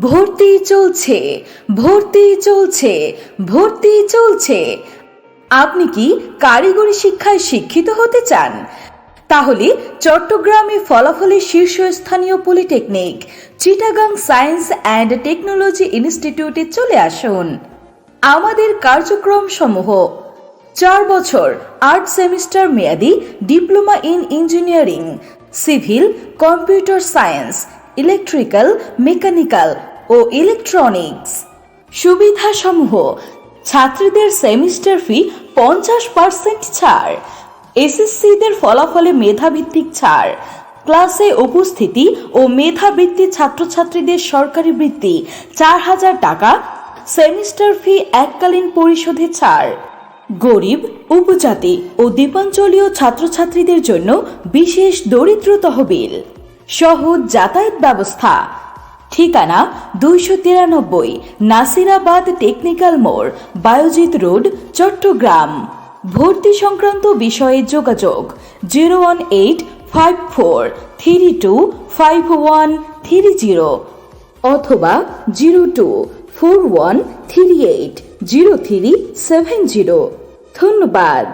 ভর্তি চলছে ভর্তি চলছে ভর্তি চলছে। আপনি কি কারিগরি শিক্ষায় শিক্ষিত হতে চান? তাহলে চট্টগ্রামে ফলাফলের শীর্ষস্থানীয় polytechnic, Chittagong science and technology ইনস্টিটিউটে চলে আসুন। আমাদের কার্যক্রম সমূহ, চার বছর, আট সেমিস্টার মেয়াদি, diploma in engineering, civil, computer science, electrical, mechanical O electronics সুবিধাসমূহ। ছাত্রীদের সেমিস্টার ফি পঞ্চাশ পার্সেন্ট ছাড়। এসএসসিদের ফলাফলে মেধাভিত্তিক ছাড়। ক্লাসে উপস্থিতি ও মেধাবৃত্তি ছাত্রছাত্রীদের সরকারি বৃত্তি চার হাজার টাকা। সেমিস্টার ফি এককালীন পরিশোধে ছাড়। গরিব, উপজাতি ও দ্বীপাঞ্চলীয় ছাত্রছাত্রীদের জন্য বিশেষ দরিদ্র তহবিল সহজ যাতায়াত ব্যবস্থা। ঠিকানা দুইশো তিরানব্বই নাসিরাবাদ টেকনিক্যাল মোড়, বায়োজিৎ রোড, চট্টগ্রাম। ভর্তি সংক্রান্ত বিষয়ে যোগাযোগ zero one eight five four three two five one three zero অথবা zero two four one three eight zero three seven zero. ধন্যবাদ।